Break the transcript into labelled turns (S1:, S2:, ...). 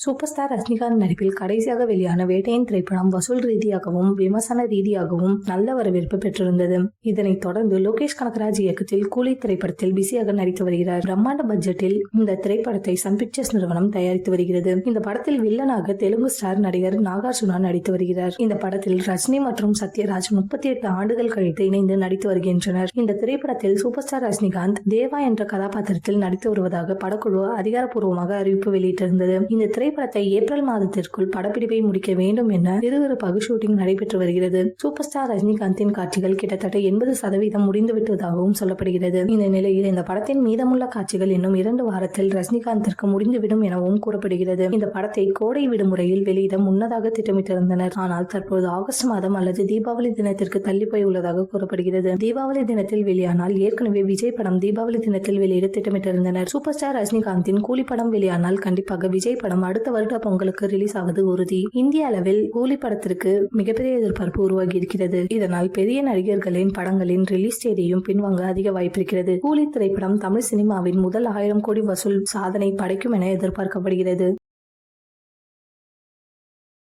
S1: Super star Rajinikanth நடிப்பில் கடைசியாக வெளியான வேட்டையின் திரைப்படம் வசூல் ரீதியாகவும் விமர்சன ரீதியாகவும் நல்ல வரவேற்பு பெற்றிருந்தது. இதனைத் தொடர்ந்து லோகேஷ் கனகராஜ் இயக்கத்தில் கூலி திரைப்படத்தில் பிஸியாக நடித்து வருகிறார். பிரம்மாண்ட பட்ஜெட்டில் இந்த திரைப்படத்தை சன் பிக்சர்ஸ் நிறுவனம் தயாரித்து வருகிறது. இந்த படத்தில் வில்லனாக தெலுங்கு ஸ்டார் நடிகர் நாகார்ஜுனா நடித்து வருகிறார். இந்த படத்தில் ரஜினி மற்றும் சத்யராஜ் முப்பத்தி எட்டு ஆண்டுகள் கழித்து இணைந்து நடித்து வருகின்றனர். இந்த திரைப்படத்தில் சூப்பர் ஸ்டார் ரஜினிகாந்த் தேவா என்ற கதாபாத்திரத்தில் நடித்து வருவதாக படக்குழு அதிகாரப்பூர்வமாக அறிவிப்பு வெளியிட்டிருந்தது. இந்த திரை திரைப்படத்தை ஏப்ரல் மாதத்திற்குள் படப்பிடிப்பை முடிக்க வேண்டும் என விறுவிறுப்பாக ஷூட்டிங் நடைபெற்று வருகிறது. சூப்பர் ஸ்டார் ரஜினிகாந்தின் காட்சிகள் கிட்டத்தட்ட எண்பது சதவீதம் முடிந்து விட்டதாகவும் சொல்லப்படுகிறது. இந்த நிலையில் இந்த படத்தின் மீதமுள்ள காட்சிகள் இன்னும் இரண்டு வாரத்தில் ரஜினிகாந்திற்கு முடிந்துவிடும் எனவும் கூறப்படுகிறது. இந்த படத்தை கோடை விடுமுறையில் வெளியிட முன்னதாக திட்டமிட்டிருந்தனர். ஆனால் தற்போது ஆகஸ்ட் மாதம் அல்லது தீபாவளி தினத்திற்கு தள்ளி போய் உள்ளதாக கூறப்படுகிறது. தீபாவளி தினத்தில் வெளியானால் ஏற்கனவே விஜய் படம் தீபாவளி தினத்தில் வெளியிட திட்டமிட்டிருந்தனர். சூப்பர் ஸ்டார் ரஜினிகாந்தின் கூலி படம் வெளியானால் கண்டிப்பாக விஜய் படம் அடுத்த வருட பொங்கலுக்கு ரிலீஸ் ஆவது உறுதி. இந்திய அளவில் கூலி படத்திற்கு மிகப்பெரிய எதிர்பார்ப்பு உருவாகி இருக்கிறது. இதனால் பெரிய நடிகர்களின் படங்களின் ரிலீஸ் தேதியும் பின்வாங்க அதிக வாய்ப்பிருக்கிறது கூலி திரைப்படம் தமிழ் சினிமாவின் முதல் ஆயிரம் கோடி வசூல் சாதனை படைக்கும் என எதிர்பார்க்கப்படுகிறது.